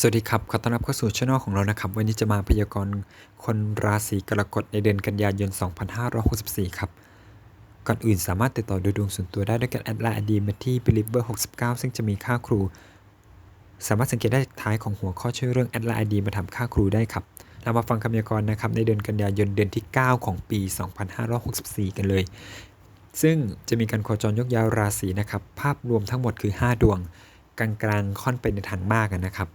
สวัสดีครับ ขอต้อนรับเข้าสู่ช่องของเรานะครับ วันนี้จะมาพยากรณ์คนราศีกรกฎในเดือนกันยายน 2564 ครับ ก่อนอื่นสามารถติดต่อดูดวงส่วนตัวได้ด้วยการแอดไลน์อดีมาที่ believer 69 ซึ่งจะมีค่าครู สามารถสังเกตได้ท้ายของหัวข้อชื่อเรื่องแอดไลน์อดีมาทำค่าครูได้ครับ เรามาฟังคำพยากรณ์นะครับในเดือนกันยายนเดือนที่ 9 ของปี 2564 กันเลย ซึ่งจะมีการโคจรยกยาวราศีนะครับ ภาพรวมทั้งหมดคือ 5 ดวง กลางๆค่อนไปในทางมากนะครับ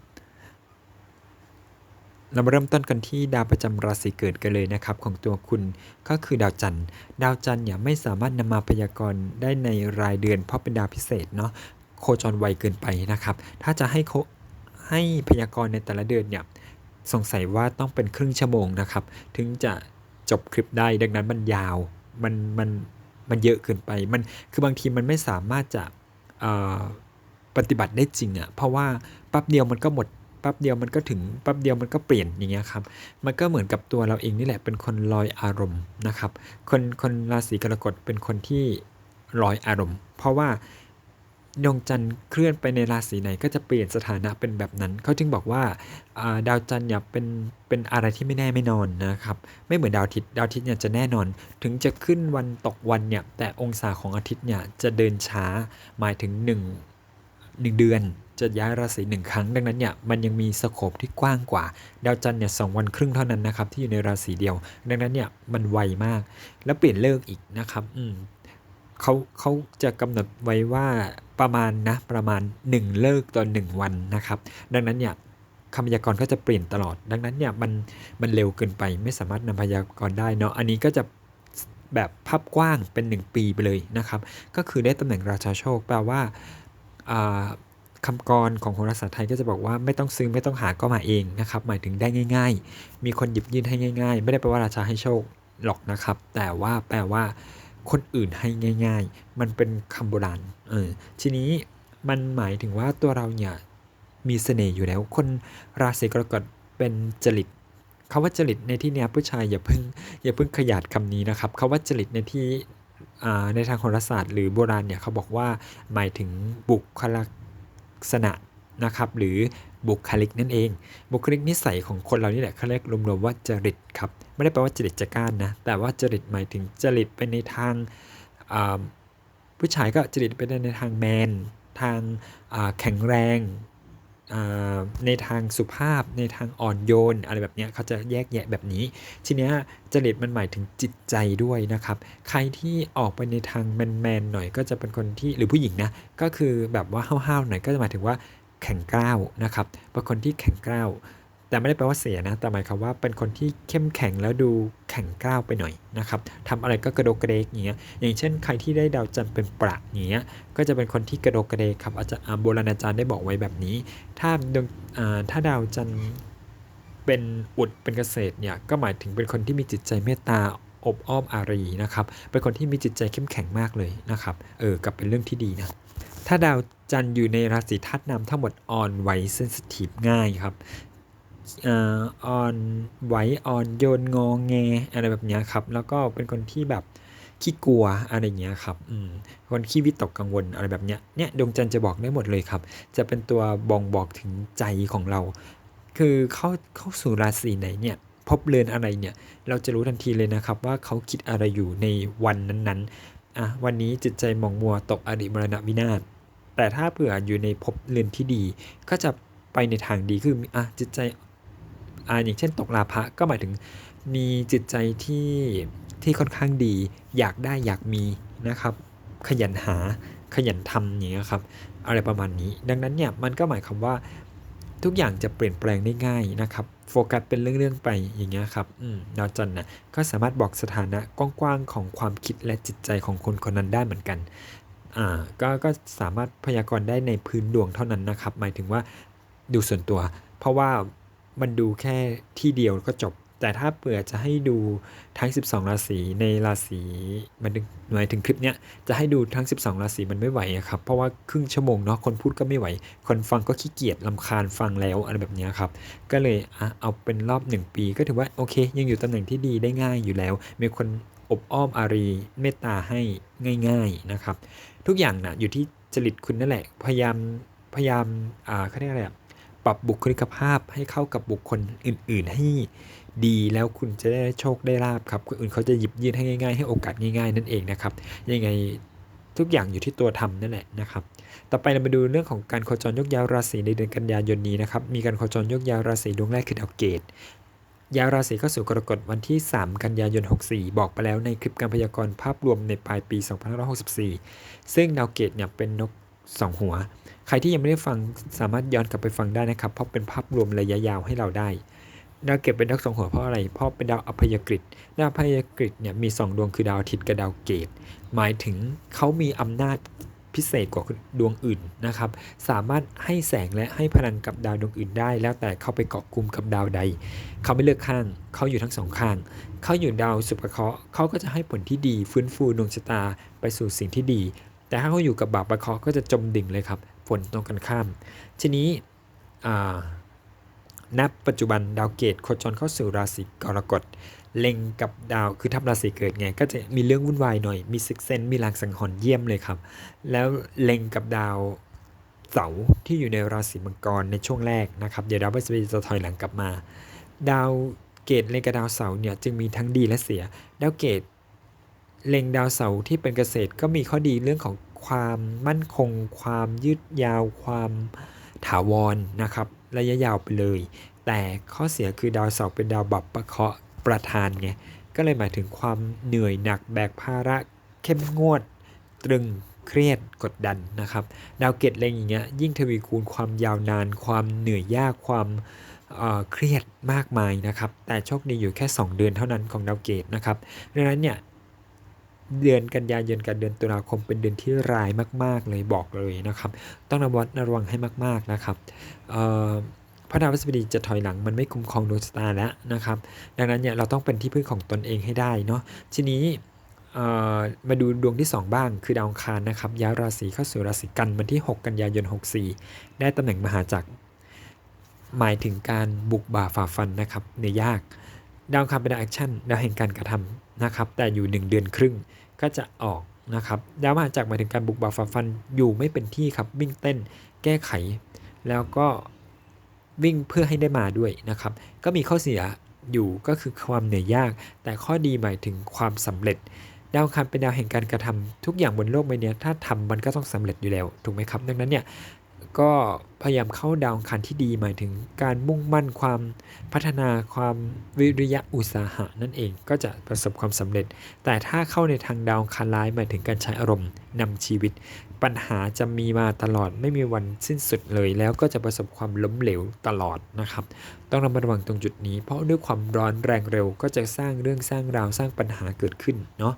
เรามาเริ่มต้นกันที่ดาวประจำราศีเกิดกันเลยนะครับ ของตัวคุณก็คือดาวจันทร์ดาวจันทร์เนี่ยไม่สามารถนำมาพยากรณ์ได้ในรายเดือน เพราะเป็นดาวพิเศษเนาะโคจรไวเกินไปนะครับ ถ้าจะให้โคให้พยากรณ์ในแต่ละเดือนเนี่ยสงสัยว่าต้องเป็นครึ่งชั่วโมงนะครับ ถึงจะจบคลิปได้ดังนั้นมันยาวมันมันมันเยอะเกินไปมันคือบางทีมันไม่สามารถจะปฏิบัติได้จริงอะ่ะเพราะว่าแป๊บเดียวมันก็หมด แป๊บเดียวมันก็ถึงแป๊บเดียวมันก็เปลี่ยนอย่างเงี้ยครับ มันก็เหมือนกับตัวเราเองนี่แหละเป็นคนลอยอารมณ์นะครับ คนคนราศีกรกฎเป็นคนที่ลอยอารมณ์ เพราะว่าดวงจันทร์เคลื่อนไปในราศีไหนก็จะเปลี่ยนสถานะเป็นแบบนั้น เขาจึงบอกว่าดาวจันทร์อย่าเป็นเป็นอะไรที่ไม่แน่ไม่นอนนะครับ ไม่เหมือนดาวอาทิตย์ดาวอาทิตย์เนี่ยจะแน่นอน ถึงจะขึ้นวันตกวันเนี่ยแต่องศาของอาทิตย์เนี่ยจะเดินช้าหมายถึง 1 1 เดือน จะย้ายราศีหนึ่งครั้งดังนั้นเนี่ยมันยังมีสโคปที่กว้างกว่า ดาวจันทร์เนี่ยสวันครึ่งเท่านั้นนะครับที่อยู่ในราศีเดียว ดังนั้นเนี่ยมันไวมาก แล้วเปลี่ยนเลิกอีกนะครับอืมเขาเขาจะกำหนดไว้ว่าประมาณนะประมาณ 1 เลิกต่อ1วันนะครับ ดังนั้นเนี่ยคำพยากรณ์ก็จะเปลี่ยนตลอด ดังนั้นเนี่ยมันมันเร็วเกินไปไม่สามารถนำพยากรณ์ได้เนาะอันนี้ก็จะแบบภาพกว้างเป็น 1 ปีไปเลยนะครับ ก็คือได้ตำแหน่งราชาโชคแปลว่า อ่าคำกรของโหราศาสตร์ไทยก็จะบอกว่าไม่ต้องซื้อไม่ต้องหาก็มาเองนะครับ หมายถึงได้ง่าย ๆ มีคนหยิบยื่นให้ง่าย ๆ ไม่ได้แปลว่าราชาให้โชคหรอกนะครับ แต่ว่าแปลว่าคนอื่นให้ง่าย ๆ มันเป็นคำโบราณเออทีนี้มันหมายถึงว่าตัวเราเนี่ยมีเสน่ห์อยู่แล้ว คนราศีกรกฎเป็นจริตคาว่าจริตในที่เนี้ยผู้ชายอย่าเพิ่งอย่าเพิ่งขยาดคำนี้นะครับคาว่าจริตในที่ในทางโหราศาสตร์หรือโบราณเนี่ยเขาบอกว่าหมายถึงบุคลัก ษณะนะครับหรือบุคลิกนั่นเอง บุคลิกนิสัยของคนเรานี่แหละเขาเรียกรวมๆว่าจริตครับไม่ได้แปลว่าจริตจักร้านนะแต่ว่าจริตหมายถึงจริตไปในทางผู้ชายก็จริตไปในทางแมนทางแข็งแรง ในทางสุภาพในทางอ่อนโยน อะไรแบบนี้เขาจะแยกแยะแบบนี้ ทีนี้จริตมันหมายถึงจิตใจด้วยนะครับ ใครที่ออกไปในทางแมนๆหน่อยก็จะเป็นคนที่หรือผู้หญิงนะ ก็คือแบบว่าห้าวๆหน่อยก็จะหมายถึงว่าแข็งกร้าวนะครับเป็นคนที่แข็งกร้าว แต่ไม่ได้แปลว่าเสียนะ แต่หมายความว่าเป็นคนที่เข้มแข็งแล้วดูแข็งกร้าวไปหน่อยนะครับทำอะไรก็กระโดกกระเดกอย่างเงี้ย อย่างเช่นใครที่ได้ดาวจันทร์เป็นประอย่างเงี้ย ก็จะเป็นคนที่กระโดกกระเดกครับ อาจจะโบราณอาจารย์ได้บอกไว้แบบนี้ ถ้าดวงถ้าดาวจันทร์เป็นอุดเป็นเกษตรเนี่ย ก็หมายถึงเป็นคนที่มีจิตใจเมตตาอบอ้อมอารีนะครับ เป็นคนที่มีจิตใจเข้มแข็งมากเลยนะครับ เออกับเป็นเรื่องที่ดีนะ ถ้าดาวจันทร์อยู่ในราศีธาตุน้ำทั้งหมดอ่อนไหวเซนซิทีฟง่ายครับ อ่อนไหวอ่อนโยนงองแงอะไรแบบนี้ครับ แล้วก็เป็นคนที่แบบขี้กลัวอะไรเงี้ยครับอืมคนขี้วิตกกังวลอะไรแบบเนี้ยเนี่ยดวงจันทร์จะบอกได้หมดเลยครับ จะเป็นตัวบ่งบอกถึงใจของเรา คือเข้าเข้าสู่ราศีไหนเนี่ยพบเรือนอะไรเนี่ยเราจะรู้ทันทีเลยนะครับ ว่าเขาคิดอะไรอยู่ในวันนั้นๆอะวันนี้จิตใจมองมัวตกอริมรณวินาศแต่ถ้าเผื่ออยู่ในภพเรือนที่ดี ก็จะไปในทางดีคืออะจิตใจ อ่าอย่างเช่นตกลาภะก็หมายถึงมีจิตใจที่ที่ค่อนข้างดี อยากได้อยากมีนะครับ ขยันหาขยันทำอย่างเงี้ยครับอะไรประมาณนี้ ดังนั้นเนี่ยมันก็หมายความว่าทุกอย่างจะเปลี่ยนแปลงได้ง่ายนะครับโฟกัสเป็นเรื่องๆไปอย่างเงี้ยครับอืมดาวจันทร์นะก็สามารถบอกสถานะกว้างๆของความคิดและจิตใจของคนคนนั้นได้เหมือนกันอ่าก็ก็สามารถพยากรณ์ได้ในพื้นดวงเท่านั้นนะครับ หมายถึงว่าดูส่วนตัว เพราะว่า มันดูแค่ที่เดียวก็จบ แต่ถ้าเผื่อจะให้ดูทั้ง 12 ราศีในราศีมันหมายถึงคลิปเนี้ยจะให้ดูทั้ง 12 ราศีมันไม่ไหวครับ เพราะว่าครึ่งชั่วโมงเนาะคนพูดก็ไม่ไหว คนฟังก็ขี้เกียจลำคาญฟังแล้วอะไรแบบนี้ครับ ก็เลยเอาเป็นรอบ 1 ปีก็ถือว่าโอเค ยังอยู่ตำแหน่งที่ดีได้ง่ายอยู่แล้ว มีคนอบอ้อมอารีเมตตาให้ง่าย ๆนะครับ ทุกอย่างนะอยู่ที่จริตคุณนั่นแหละ พยายามพยายามอ่าเขาเรียกอะไรป ปรับบุคลิกภาพให้เข้ากับบุคคลอื่น ๆ ให้ดีแล้วคุณจะได้โชคได้ลาบครับคนอื่นเขาจะหยิบยื่นให้ง่ายๆ ให้โอกาสง่าย ๆ นั่นเองนะครับ ยังไงทุกอย่างอยู่ที่ตัวทำนั่นแหละนะครับ ต่อไปเรามาดูเรื่องของการโคจรยกย้ายราศีในเดือนกันยายนนี้นะครับ มีการโคจรยกย้ายราศีดวงแรกคือดาวเกตย้ายราศีเข้าสู่กรกฎวันที่ 3 กันยายน 64 บอกไปแล้วในคลิปการพยากรณ์ภาพรวมในปลายปี 2564 ซึ่งดาวเกตเนี่ยเป็นนก สองหัว ใครที่ยังไม่ได้ฟังสามารถย้อนกลับไปฟังได้นะครับ เพราะเป็นภาพรวมระยะยาวให้เราได้ดาวเกตเป็นดาวสองหัวเพราะอะไร เพราะเป็นดาวอภัยกฤตดาวอภัยกฤตเนี่ยมี 2 ดวงคือดาวอาทิตย์กับดาวเกต หมายถึงเขามีอำนาจพิเศษกว่าดวงอื่นนะครับ สามารถให้แสงและให้พลังกับดาวดวงอื่นได้ แล้วแต่เขาไปเกาะกลุ่มกับดาวใด เขาไม่เลือกข้าง เขาอยู่ทั้งสองข้าง เขาอยู่ดาวสุภเคราะห์เขาก็จะให้ผลที่ดีฟื้นฟูดวงชะตาไปสู่สิ่งที่ดี แต่ถ้าเขาอยู่กับบาปประเคาะก็จะจมดิ่งเลยครับ ผลตรงกันข้าม ทีนี้นับปัจจุบันดาวเกตโคจรเข้าสู่ราศีกรกฎเล็งกับดาวคือทับราศีเกิดไง ก็จะมีเรื่องวุ่นวายหน่อย มีซิกเซนมีลางสังหรณ์เยี่ยมเลยครับ แล้วเล็งกับดาวเสาร์ที่อยู่ในราศีมังกรในช่วงแรกนะครับ เดี๋ยวดาวพฤหัสบดีจะถอยหลังกลับมา ดาวเกตเล็งกับดาวเสาร์เนี่ยจึงมีทั้งดีและเสีย ดาวเกต เล็งดาวเสาร์ที่เป็นเกษตรก็มีข้อดีเรื่องของความมั่นคง ความยืดยาว ความถาวรนะครับ ระยะยาวไปเลย แต่ข้อเสียคือดาวเสาร์เป็นดาวบับประเคาะประธานไงก็เลยหมายถึงความเหนื่อยหนักแบกภาระเข้มงวด ตรึงเครียดกดดันนะครับ ดาวเกตเล็งอย่างเงี้ยยิ่งทวีคูณความยาวนาน ความเหนื่อยยากความเครียดมากมายนะครับ แต่โชคดีอยู่แค่ 2 เดือนเท่านั้นของดาวเกตนะครับ ดังนั้นเนี่ย เดือนกันยายนกับเดือนตุลาคมเป็นเดือนที่ร้ายมาก ๆ เลยบอกเลยนะครับ ต้องระวัดระวังให้มาก ๆ นะครับพระดาวพฤหัสบดีจะถอยหลังมันไม่คุ้มครองดวงชะตาแล้วนะครับ ดังนั้นเนี่ยเราต้องเป็นที่พึ่งของตนเองให้ได้เนาะทีนี้มาดูดวงที่ 2 บ้าง คือดาวอังคารนะครับย้ายราศีเข้าสู่ราศีกันวันที่ 6 กันยายน 64 ได้ตำแหน่งมหาจักรหมายถึงการบุกบ่าฝ่าฟันนะครับในยาก ดาวคารเป็นดาวแอคชั่นดาวแห่งการกระทำนะครับ แต่อยู่ 1 เดือนครึ่งก็จะออกนะครับดาวมหาจักรหมายถึงการบุกบ่าฝ่าฟันอยู่ไม่เป็นที่ครับวิ่งเต้นแก้ไข แล้วก็วิ่งเพื่อให้ได้มาด้วยนะครับ ก็มีข้อเสียอยู่ก็คือความเหนื่อยยาก แต่ข้อดีหมายถึงความสำเร็จ ดาวคันเป็นดาวแห่งการกระทำทุกอย่างบนโลกใบนี้ถ้าทำมันก็ต้องสำเร็จอยู่แล้วถูกไหมครับ ดังนั้นเนี่ย ก็พยายามเข้าดาวคันที่ดีหมายถึงการมุ่งมั่นความพัฒนาความวิริยะอุตสาหะนั่นเองก็จะประสบความสำเร็จ แต่ถ้าเข้าในทางดาวคันร้ายหมายถึงการใช้อารมณ์นำชีวิต ปัญหาจะมีมาตลอดไม่มีวันสิ้นสุดเลย แล้วก็จะประสบความล้มเหลวตลอดนะครับ ต้องระมัดระวังตรงจุดนี้ เพราะด้วยความร้อนแรงเร็ว ก็จะสร้างเรื่องสร้างราวสร้างปัญหาเกิดขึ้นเนาะ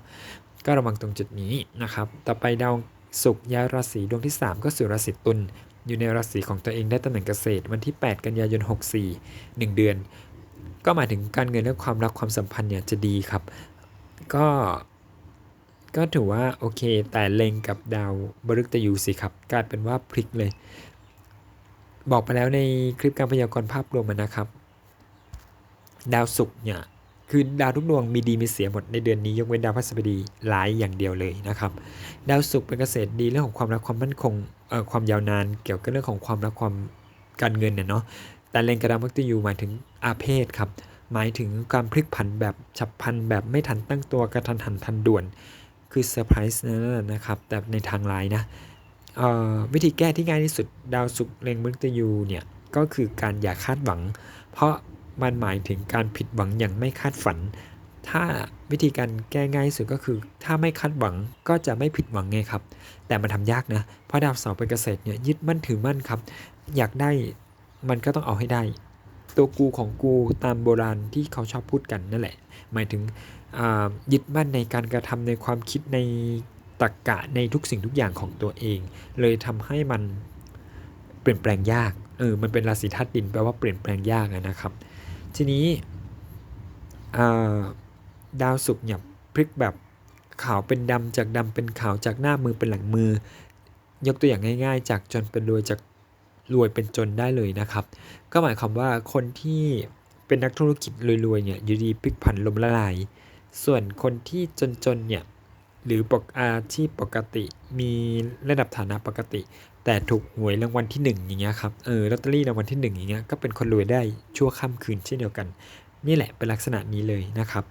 ก็ระวังตรงจุดนี้นะครับ ต่อไปดาวศุกร์ย้ายราศีดวงที่ 3 ก็สู่ราศีตุล อยู่ในราศีของตัวเองได้ตำแหน่งเกษตร วันที่ 8 กันยายน 64 1 เดือน ก็หมายถึงการเงินและความรักความสัมพันธ์เนี่ยจะดีครับ ก็ก็ถือว่าโอเค แต่เล็งกับดาวบฤกตยูสิครับกลายเป็นว่าพลิกเลย บอกไปแล้วในคลิปการพยากรณ์ภาพรวมนะครับ ดาวศุกร์เนี่ยคือดาวทุกดวงมีดีมีเสียหมดในเดือนนี้ยกเว้นดาวพฤหัสบดีหลายอย่างเดียวเลยนะครับ ดาวศุกร์เป็นเกษตรดีเรื่องของความรักความมั่นคง ความยาวนานเกี่ยวกับเรื่องของความรักความการเงินเนี่ยเนาะแต่เลงกระดามักจะอยู่หมายถึงอาเพศครับ หมายถึงการพลิกผันแบบฉับพลันแบบไม่ทันตั้งตัวกระทันหันทันด่วน คือเซอร์ไพรส์นั่นนะครับ แต่ในทางร้ายนะวิธีแก้ที่ง่ายที่สุดดาวศุกเลงมฤตยูเนี่ยก็คือการอย่าคาดหวัง เพราะมันหมายถึงการผิดหวังอย่างไม่คาดฝัน ถ้าวิธีการแก้ง่ายสุดก็คือ ถ้าไม่คาดหวังก็จะไม่ผิดหวังไงครับ แต่มันทำยากนะ เพราะดาวเสาร์เป็นเกษตรเนี่ยยึดมั่นถือมั่นครับ อยากได้มันก็ต้องเอาให้ได้ ตัวกูของกูตามโบราณที่เขาชอบพูดกันนั่นแหละ หมายถึงยึดมั่นในการกระทำในความคิดในตรกกะในทุกสิ่งทุกอย่างของตัวเอง เลยทำให้มันเปลี่ยนแปลงยากเออมันเป็นราศีธาตุดินแปลว่าเปลี่ยนแปลงยากนะครับ ทีนี้อ่า ดาวศุกร์เนี่ยพลิกแบบขาวเป็นดำจากดำเป็นขาวจากหน้ามือเป็นหลังมือ ยกตัวอย่างง่าย ๆ จากจนเป็นรวยจากรวยเป็นจนได้เลยนะครับ ก็หมายความว่าคนที่เป็นนักธุรกิจรวยๆเนี่ยอยู่ดีพลิกผันลมละลาย ส่วนคนที่จนๆเนี่ยหรือปกอาชีพปกติมีระดับฐานะปกติ แต่ถูกหวยรางวัลที่หนึ่งอย่างเงี้ยครับเออลอตเตอรี่รางวัลที่หนึ่งอย่างเงี้ยก็เป็นคนรวยได้ชั่วข้ามคืนเช่นเดียวกัน นี่แหละเป็นลักษณะนี้เลยนะครับ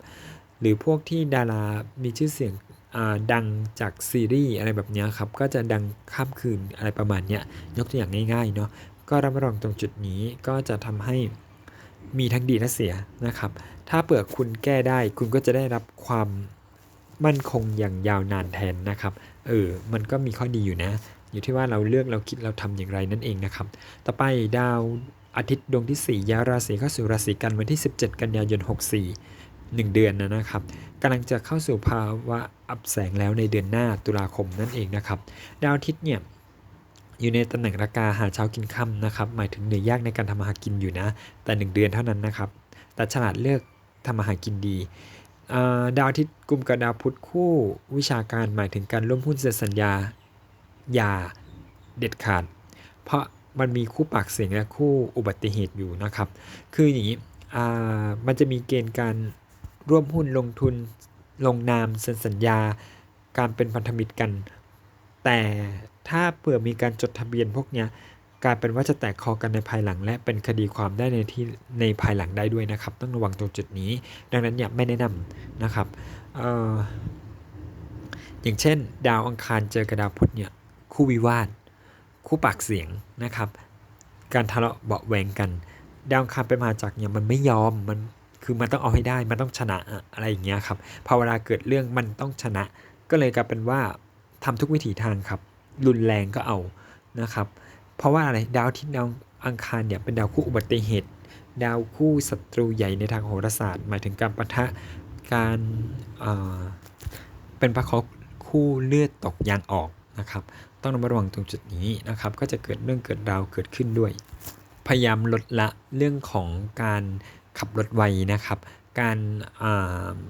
หรือพวกที่ดารามีชื่อเสียงดังจากซีรีส์อะไรแบบนี้ครับ ก็จะดังข้ามคืนอะไรประมาณนี้ยกตัวอย่างง่ายๆเนาะก็ระมัดระวังตรงจุดนี้ก็จะทำให้มีทั้งดีและเสียนะครับ ถ้าเปิดคุณแก้ได้คุณก็จะได้รับความมั่นคงอย่างยาวนานแทนนะครับ เออ มันก็มีข้อดีอยู่นะ อยู่ที่ว่าเราเลือกเราคิดเราทำอย่างไรนั่นเองนะครับ ต่อไปดาวอาทิตย์ดวงที่ 4ย้ายราศีเข้าสู่ราศีกันวันที่ 17 กันยายน 64 1 เดือนนะนะครับกำลังจะเข้าสู่ภาวะอับแสงแล้วในเดือนหน้าตุลาคมนั่นเองนะครับ ดาวอาทิตย์เนี่ยอยู่ในตำแหน่งราคาหาเช้ากินค่ำนะครับ หมายถึงเหนื่อยยากในการทำมาหากินอยู่นะ แต่ 1 เดือนเท่านั้นนะครับ แต่ฉลาดเลือกทำมาหากินดีดาวอาทิตย์กลุ่มกับดาวพุธคู่วิชาการหมายถึงการร่วมหุ้นเซ็นสัญญาอย่าเด็ดขาด เพราะมันมีคู่ปากเสียงและคู่อุบัติเหตุอยู่นะครับ คืออย่างนี้มันจะมีเกณฑ์การ ร่วมหุ้นลงทุนลงนามเซ็นสัญญาการเป็นพันธมิตรกัน แต่ถ้าเผื่อมีการจดทะเบียนพวกนี้กลายเป็นว่าจะแตกคอกันในภายหลัง และเป็นคดีความได้ในที่ในภายหลังได้ด้วยนะครับ ต้องระวังตรงจุดนี้ ดังนั้นอย่าไม่แนะนำนะครับอออย่างเช่น ดาวอังคารเจอกับดาวพุธเนี่ยคู่วิวาท คู่ปากเสียงนะครับ การทะเลาะเบาแหวงกัน ดาวอังคารเป็นมาจากเนี่ยมันไม่ยอมมัน คือมันต้องเอาให้ได้มันต้องชนะอะไรอย่างเงี้ยครับพอเวลาเกิดเรื่องมันต้องชนะ ก็เลยกลายเป็นว่าทำทุกวิถีทางครับ รุนแรงก็เอานะครับ เพราะว่าอะไรดาวที่ดาวอังคารเนี่ยเป็นดาวคู่อุบัติเหตุ ดาวคู่ศัตรูใหญ่ในทางโหราศาสตร์ หมายถึงการประทะการเป็นพระคาคู่เลือดตกยางออกนะครับ ต้องระมัดระวังตรงจุดนี้นะครับ ก็จะเกิดเรื่องเกิดราวเกิดขึ้นด้วย พยายามลดละเรื่องของการ ขับรถไวนะครับ การ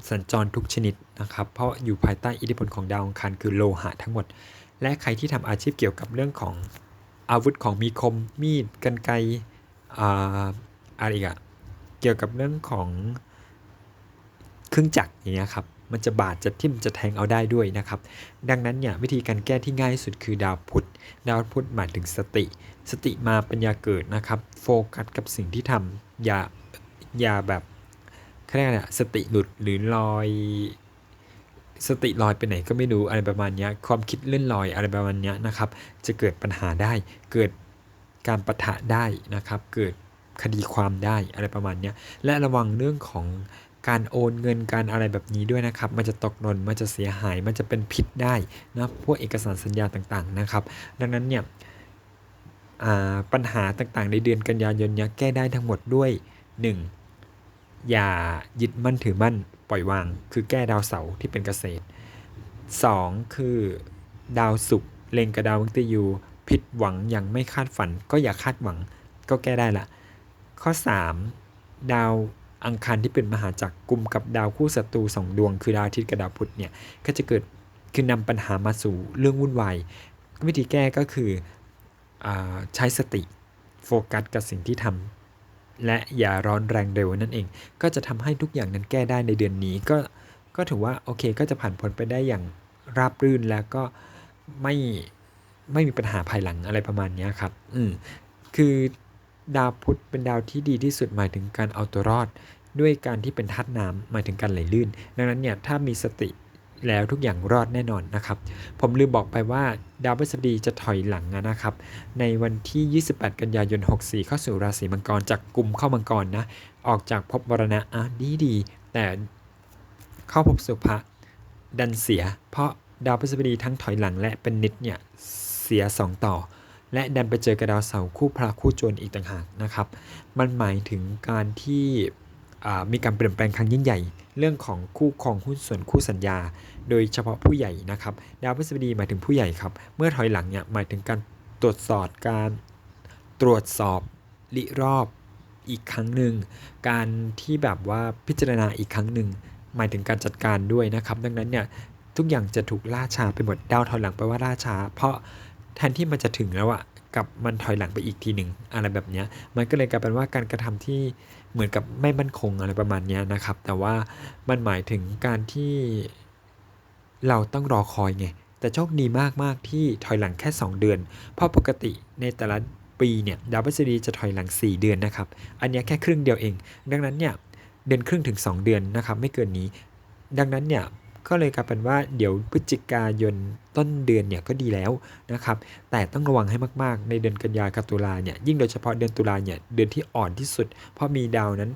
สัญจรทุกชนิดนะครับ เพราะอยู่ภายใต้อิทธิพลของดาวอังคารคือโลหะทั้งหมด และใครที่ทำอาชีพเกี่ยวกับเรื่องของอาวุธของมีคมมีดกันไกอะไรอีกอะเกี่ยวกับเรื่องของเครื่องจักรอย่างเงี้ยครับมันจะบาดจะทิ่มจะแทงเอาได้ด้วยนะครับ ดังนั้นเนี่ยวิธีการแก้ที่ง่ายสุดคือดาวพุธดาวพุธหมายถึงสติ สติมาปัญญาเกิดนะครับ โฟกัสกับสิ่งที่ทำอย่า อย่าแบบเขาเรียกอะไรสติหลุดหรือลอย สติลอยไปไหนก็ไม่รู้อะไรประมาณนี้ความคิดเลื่อนลอยอะไรประมาณนี้นะครับ จะเกิดปัญหาได้ เกิดการประทะได้นะครับ เกิดคดีความได้อะไรประมาณนี้และระวังเรื่องของการโอนเงินการอะไรแบบนี้ด้วยนะครับ มันจะตกหล่นมันจะเสียหาย มันจะเป็นผิดได้นะพวกเอกสารสัญญาต่างๆนะครับ ดังนั้นเนี่ยปัญหาต่างๆ ในเดือนกันยายนนี้แก้ได้ทั้งหมดด้วย 1. อย่ายึดมั่นถือมั่นปล่อยวาง คือแก้ดาวเสาร์ที่เป็นเกษตร 2. คือดาวศุกร์เล็งกับดาวมังตยูผิดหวังอย่างไม่คาดฝัน ก็อย่าคาดหวังก็แก้ได้ละข้อ 3. ดาวอังคารที่เป็นมหาจักรกลุ่มกับดาวคู่ศัตรูสองดวง คือดาวอาทิตย์กับดาวพุธเนี่ยก็จะเกิดคือนำปัญหามาสู่เรื่องวุ่นวายวิธีแก้ก็คืออใช้สติโฟกัสกับสิ่งที่ทำ และอย่าร้อนแรงเร็วนั่นเอง ก็จะทำให้ทุกอย่างนั้นแก้ได้ในเดือนนี้ก็ก็ถือว่าโอเคก็จะผ่านพ้นไปได้อย่างราบรื่นแล้วก็ไม่ไม่มีปัญหาภายหลังอะไรประมาณนี้ครับ อืมคือดาวพุธเป็นดาวที่ดีที่สุดหมายถึงการเอาตัวรอด ด้วยการที่เป็นธาตุน้ำหมายถึงการไหลลื่น ดังนั้นเนี่ยถ้ามีสติ แล้วทุกอย่างรอดแน่นอนนะครับ ผมลืมบอกไปว่าดาวพฤหัสบดีจะถอยหลังนะครับ ในวันที่ 28 กันยายน 64 เข้าสู่ราศีมังกรจากกลุ่มเข้ามังกรนะ ออกจากภพวรณะอะดีดี แต่เข้าภพสุภะดันเสีย เพราะดาวพฤหัสบดีทั้งถอยหลังและเป็นนิดเนี่ยเสีย 2 ต่อ และดันไปเจอกับดาวเสาร์คู่พระคู่โจรอีกต่างหากนะครับ มันหมายถึงการที่ มีการเปลี่ยนแปลงครั้งยิ่งใหญ่ เรื่องของคู่ครองหุ้นส่วนคู่สัญญา โดยเฉพาะผู้ใหญ่นะครับ ดาวพฤหัสบดีหมายถึงผู้ใหญ่ครับ เมื่อถอยหลังเนี่ยหมายถึงการตรวจสอบการตรวจสอบลิรอบอีกครั้งหนึ่งการที่แบบว่าพิจารณาอีกครั้งหนึ่งหมายถึงการจัดการด้วยนะครับ ดังนั้นเนี่ยทุกอย่างจะถูกล่าช้าไปหมดดาวถอยหลังไปว่าล่าช้า เพราะ แทนที่มันจะถึงแล้วอะกับมันถอยหลังไปอีกทีหนึ่งอะไรแบบนี้มันก็เลยกลายเป็นว่าการกระทำที่เหมือนกับไม่มั่นคงอะไรประมาณนี้นะครับ แต่ว่ามันหมายถึงการที่เราต้องรอคอยไงแต่โชคดีมากๆที่ถอยหลังแค่ 2 เดือน เพราะปกติในแต่ละปีเนี่ยดาวพฤหัสจะถอยหลัง 4 เดือนนะครับอันเนี้ยแค่ครึ่งเดียวเอง ดังนั้นเนี่ยเดือนครึ่งถึง 2 เดือนนะครับไม่เกินนี้ ดังนั้นเนี่ย ก็เลยกลายเป็นว่าเดี๋ยวพฤศจิกายนต้นเดือนเนี่ยก็ดีแล้วนะครับ แต่ต้องระวังให้มากๆ ในเดือนกันยากับตุลาเนี่ยยิ่งโดยเฉพาะเดือนตุลาเนี่ยเดือนที่อ่อนที่สุด เพราะมีดาวนั้น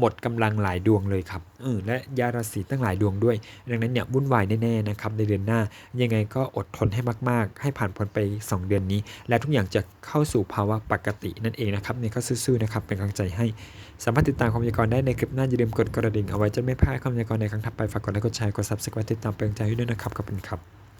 หมดกำลังหลายดวงเลยครับเออและยาราศีตั้งหลายดวงด้วย ดังนั้นเนี่ยวุ่นวายแน่ๆนะครับในเดือนหน้า ยังไงก็อดทนให้มากๆ ให้ผ่านพ้นไป 2 เดือนนี้ และทุกอย่างจะเข้าสู่ภาวะปกตินั่นเองนะครับเนี่ยก็ซื่อๆนะครับเป็นกำลังใจให้ สามารถติดตามความพยากรณ์ได้ในคลิปหน้า อย่าลืมกดกระดิ่งเอาไว้จะไม่พลาดความพยากรณ์ในครั้งถัดไป ฝากกดไลค์ กดแชร์ กด subscribe ติดตามเป็นกำลังใจให้ด้วยนะครับขอบคุณครับ